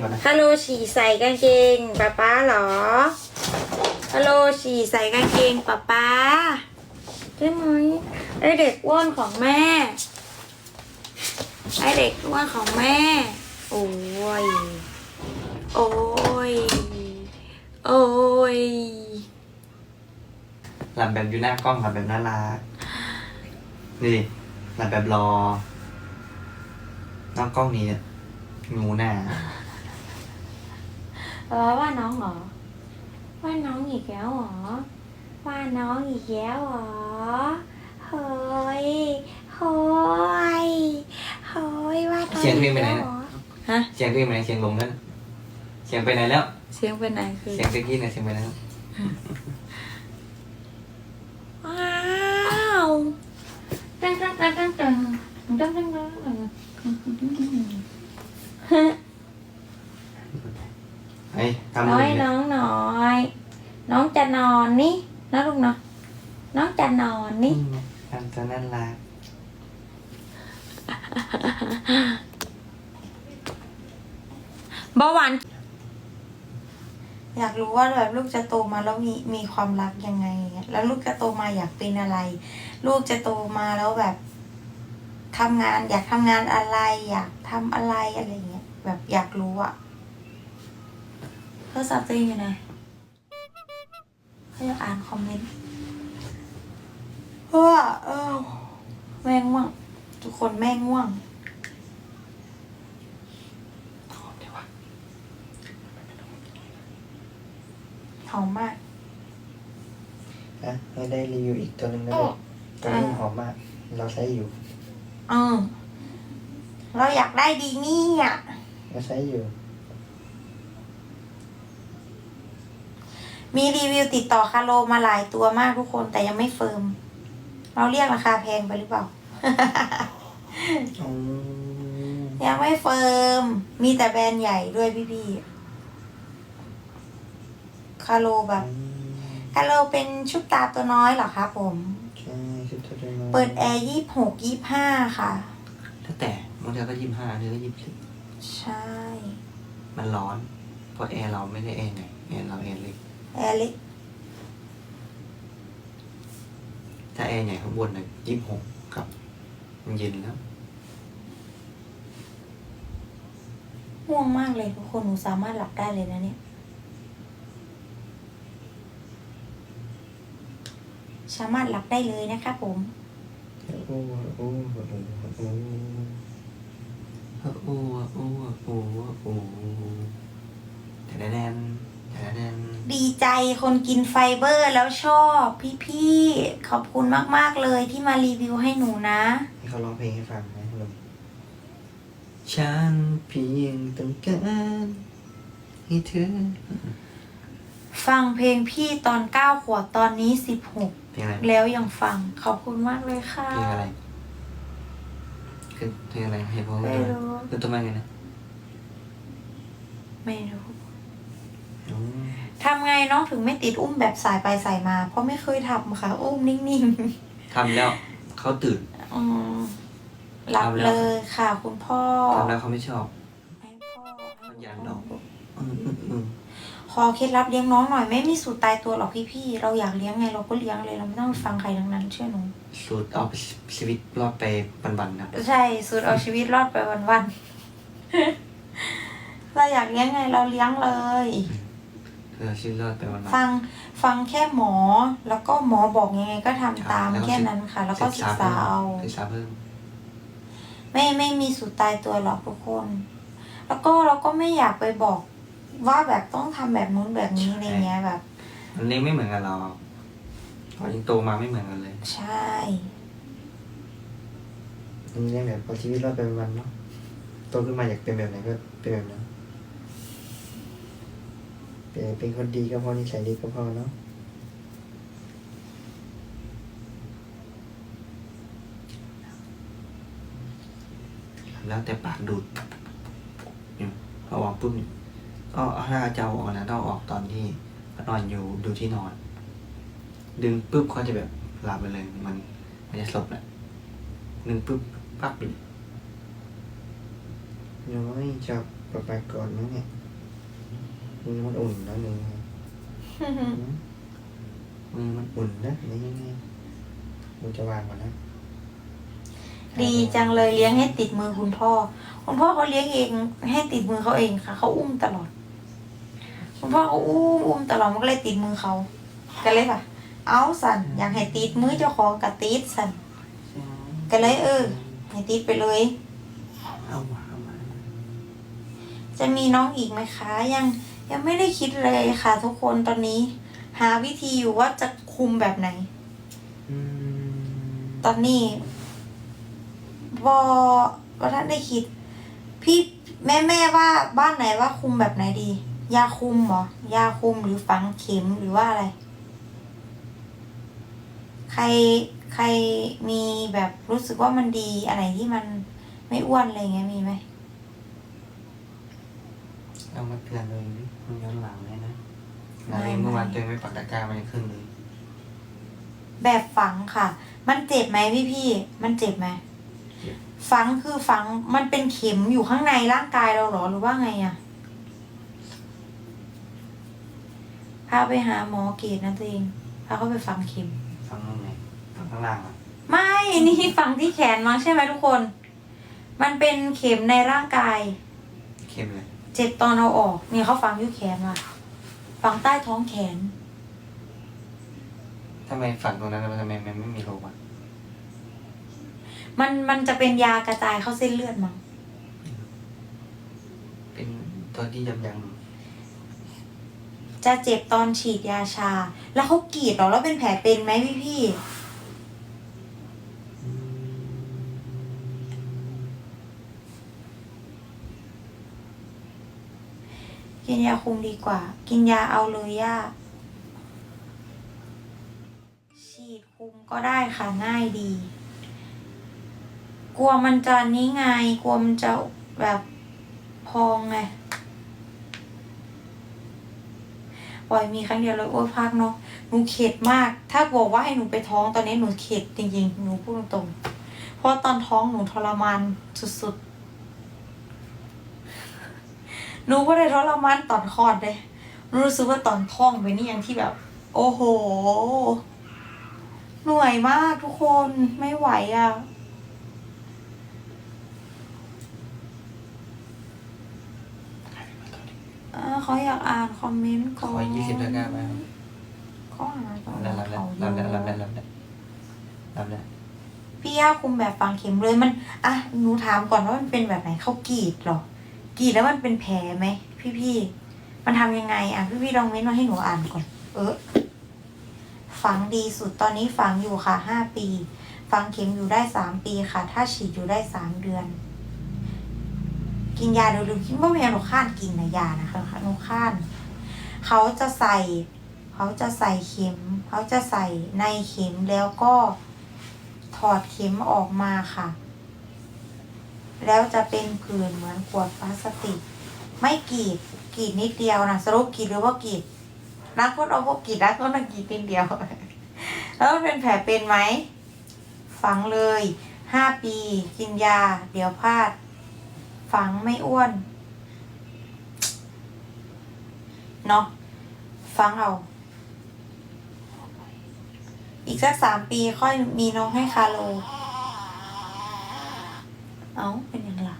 ก่อนนะฮัลโหลฉี่ใส่กางเกงป๊าป๊าเหรอ ฮัลโหลฉี่ใส่กางเกงป๊าป๊าใช่ไหมไอเด็กอ้วนของแม่ ไอเด็กอ้วนของแม่ โอ้ย โอ้ย โอ้ยหลับแบบอยู่หน้ากล้องหลับแบบน่ารัก นี่หลับแบบรอหน้ากล้องนี้เนี่ยงูหน้า เออว่าน้องเหรอ ว่าน้องอีกแล้วเหรอ ว่าน้องอีกแล้วเหรอ เฮ้ยเฮ้ยเฮ้ยว่าน้องเสียงเพลงไปไหนอีกน่ะแล้วเหรอฮะ เสียงเพลงไปไหนเสียงลงนั่นเสียงไปไหนแล้ว เสียงเป็นไหนคือเสียงตะกี้เนี่ยเสียงไปไหนแล้วว้าวตั้งตั้งตั้งตั้งตั้งตั้งตั้งตั้งตั้งเฮ้ยทำมื น้ออยเนี่ยน้องหน่อย น้องจะนอนนี่นะลูกเนาะน้องจะนอนนี่อืมทำตัวน่ารักเบาหวานอยากรู้ว่าแบบลูกจะโตมาแล้วมีมีความรักยังไงอย่างเงี้ยแล้วลูกจะโตมาอยากเป็นอะไร ลูกจะโตมาแล้วแบบทำงาน อยากทำงานอะไร อยากทำอะไรอะไรเงี้ยแบบอยากรู้อะ โทรศัพท์ตัวเองอยู่ไหนเขาอยากอ่านคอมเมนต์เพราะว่าเออแม่ง่วง ทุกคนแม่ง่วงหอมดีว่ะหอมมาก นะให้ได้รีวิวอีกตัวหนึ่งนะลูกตัวนี้หอมมาก เราใช้อยู่ เออ เราอยากได้ดีนี่อะ เราใช้อยู่ มีรีวิวติดต่อคาโลมาหลายตัวมากทุกคนแต่ยังไม่เฟิร์ม เราเรียกราคาแพงไปหรือเปล่าอืมยังไม่เฟิร์ม มีแต่แบรนด์ใหญ่ด้วยพี่ๆคาโลแบบคาโลเป็นชุดตาตัวน้อยเหรอคะผมใช่ชุดตัวน้อยเปิดแอร์ยี่หกยี่ห้าค่ะถ้าแต่บางทีก็ยี่สิบห้าเธอก็ยี่สิบสี่ใช่ มันร้อนเพราะแอร์เราไม่ได้แอร์ไหนแอร์เราแอร์เล็ก แอร์เล็ก ถ้าแอร์ใหญ่ข้างบนน่ะยี่สิบหกกับมันเย็นแล้วง่วงมากเลยทุกคนหนูสามารถหลับได้เลยนะเนี่ย สามารถหลับได้เลยนะคะผม โอ้โอ้โอ้โอ้โอ้โอ้โอ้โอ้โอ้แต่แดนแต่แดน ดีใจคนกินไฟเบอร์แล้วชอบพี่ๆ ขอบคุณมากๆเลยที่มารีวิวให้หนูนะ ให้เขาร้องเพลงให้ฟังไหมลุงฉันเพียงต้องการให้เธอฟังเพลงพี่ตอนเก้าขวบตอนนี้สิบหกเพลงอะไรแล้วยังฟังขอบคุณมากเลยค่ะเพลงอะไรคือเพลงอะไรเหตุผลไม่อะไรรู้ คือตัวแม่ไงนะไม่รู้ อืม ทำไงน้องถึงไม่ติดอุ้มแบบสายไปสายมา เพราะไม่เคยทำค่ะ อุ้มนิ่งทำแล้วเขาตื่น ๆอืมหลับทำแล้วเลยค่ะ คุณพ่อทำแล้วเขาไม่ชอบ ให้พ่อเขาอยากดอกอืมอืมอืมขอเคล็ดลับเลี้ยงน้องหน่อยไม่มีสูตรตายตัวหรอกพี่ๆเราอยากเลี้ยงไงเราก็เลี้ยงเลยเราไม่ต้องฟังใครทั้งนั้นเชื่อหนู สูตรเอาชีวิตรอดไปวันๆครับ ใช่สูตรเอาชีวิตรอดไปวันๆ เราอยากเลี้ยงไงเราเลี้ยงเลย เพื่อชีวิตรอดไปวันๆ ฟังฟังแค่หมอ แล้วก็หมอบอกยังไงก็ทำตามแล้วก็ แค่นั้นค่ะ แล้วก็ศึกษาเอา ศึกษาเพิ่ม ไม่ไม่มีสูตรตายตัวหรอกทุกคน แล้วก็เราก็ไม่อยากไปบอกว่าแบบต้องทำแบบนู้นแบบนี้อะไรเงี้ยแบบ มันเลี้ยงไม่เหมือนกันเราเรายังโตมาไม่เหมือนกันเลยใช่ มันเลี้ยงแบบเอาชีวิตรอดไปวันๆเนาะโตขึ้นมาอยากเป็นแบบไหนก็เป็นแบบนั้น เป็นเป็นคนดีก็พอนิสัยดีก็พอเนาะแล้วแต่ปากดูดเนี่ยพอออกปุ๊บเนี่ยก็ถ้าจะเอาออกนะต้องเอาออกตอนที่นอนอยู่ดูที่นอน ดึงปุ๊บเขาจะแบบหลับไปเลยมันมันจะสลบแหละดึงปุ๊บปั๊บไปเลยน้อยจับก็ไปก่อนนะเนี่ย มือมันอุ่นแล้วนี่มือมันอุ่นนะนี่ยังไงมือจะวางก่อนนะดีจังเลยเลี้ยงให้ติดมือคุณพ่อ คุณพ่อเขาเลี้ยงเองให้ติดมือเขาเองค่ะ เขาอุ้มตลอด คุณพ่อเขาอุ้มอุ้มตลอดมันก็เลยติดมือเขาก็เลยป่ะ เอาสันอยากให้ติดมือเจ้าของกับติดสันก็เลยเออให้ติดไปเลยเอามาเอามาจะมีน้องอีกไหมคะยัง ยังไม่ได้คิดเลยค่ะทุกคนตอนนี้ หาวิธีอยู่ว่าจะคุมแบบไหนอืมตอนนี้บอว่าท่านได้คิด พี่แม่แม่ว่าบ้านไหนว่าคุมแบบไหนดี ยาคุมเหรอยาคุมหรือฝังเข็มหรือว่าอะไร ใครใครมีแบบรู้สึกว่ามันดีอะไรที่มันไม่อ้วนอะไรเงี้ยมีไหม เอามาเตือนเลยดิมันย้อนหลังเลยนะนายเมื่อวานเตือนไปปักตะกร้ามันยังขึ้นเลย แบบฝังค่ะ มันเจ็บไหมพี่พี่ๆมันเจ็บไหมฝังคือฝังมันเป็นเข็มอยู่ข้างในร่างกายเราเหรอหรือว่าไงอะพาไปหาหมอเกตนะตัวเองพาเขาไปฝังเข็ม ฟังตรงไหนฟังข้างล่างอะไม่ นี่ฝังที่แขนมั้งใช่ไหมทุกคน มันเป็นเข็มในร่างกาย เข้มเลย เจ็บตอนเอาออกนี่เขาฝังอยู่แขนว่ะฝังใต้ท้องแขน ทำไมฝังตรงนั้นแล้วทำไมมันไม่มีโรคอะมันมันจะเป็นยากระจายเข้าเส้นเลือดมั้งเป็นตัวที่ยับยั้งจะเจ็บตอนฉีดยาชา แล้วเขากรีดเหรอแล้วเป็นแผลเป็นไหมพี่พี่ อืม ๆ กินยาคุมดีกว่า กินยาเอาเลยย่า ฉีดคุมก็ได้ค่ะง่ายดี กลัวมันจะนี้ไง กลัวมันจะแบบพองไง ปล่อยมีครั้งเดียวเลยโอ้ยพักเนาะ หนูเข็ดมาก ถ้าบอกว่าให้หนูไปท้องตอนนี้หนูเข็ดจริงๆ หนูพูดตรงๆ เพราะตอนท้องหนูทรมานสุดๆ หนูก็ได้ทรมานตอนคลอดเลยหนูรู้สึกว่าตอนท้องเป็นนี่ยังที่แบบ โอ้โห เหนื่อยมากทุกคนไม่ไหวอะอ่าเขาอยากอ่านคอมเมนต์ขก่ออนยี่สิบตะกร้าไหมครับเขาอ่านก่อนรับแล้วรับแล้วรับแล้วรับแล้วรับแล้วพี่ย่าคุมแบบฝังเข็มเลยมัน อะ หนูถามก่อนว่ามันเป็นแบบไหนเขากรีดเหรอ กรีดแล้วมันเป็นแผลไหมพี่พี่มันทำยังไง อะ พี่พี่ลองเม้นมาให้หนูอ่านก่อน เออฝังดีสุดตอนนี้ฝังอยู่ค่ะห้าปี ฝังเข็มอยู่ได้สามปีค่ะ ถ้าฉีดอยู่ได้สามเดือน กินยาเร็วๆคิดว่าแม่หนูข้านกินนะยานะคะหนูข้านเขาจะใส่ เขาจะใส่เข็ม เขาจะใส่ในเข็มแล้วก็ถอดเข็มออกมาค่ะ แล้วจะเป็นผื่นเหมือนขวดพลาสติก ไม่กรีดกรีดนิดเดียวนะสรุปกรีดหรือว่ากรีดรักคนเอาพวกกรีดรักคนมากรีดนิดเดียว แล้วมันเป็นแผลเป็นไหมฝังเลยห้าปีกินยา เดี๋ยวพลาด ฝังไม่อ้วนเนาะฟังเอา อีกสักสามปีค่อยมีน้องให้คาโล เอาเป็นยังไงล่ะ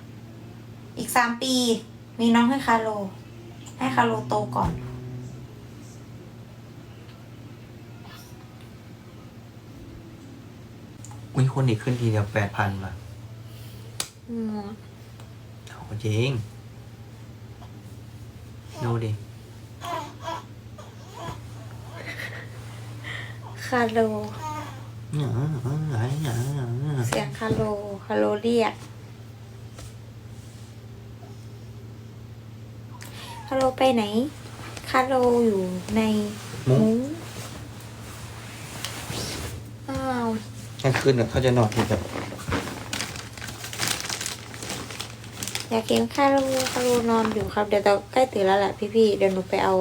อีกสามปี มีน้องให้คาโล ให้คาโลโตก่อน อุ้ยคนอีกขึ้นทีเดียวแปดพันว่ะเอาจริงดูดิ คาโลเสีเสียงคาโลคาโลเรียก คาโลไปไหน คาโลอยู่ในมุ้ง มุ้งอ้าวกลางคืนเนี่ยเขาจะนอนที่แบบอยากเห็นคาโลคาโลนอนอยู่ครับ เดี๋ยวเราใกล้ตื่นแล้วแหละพี่ๆเดี๋ยวหนูไปเอา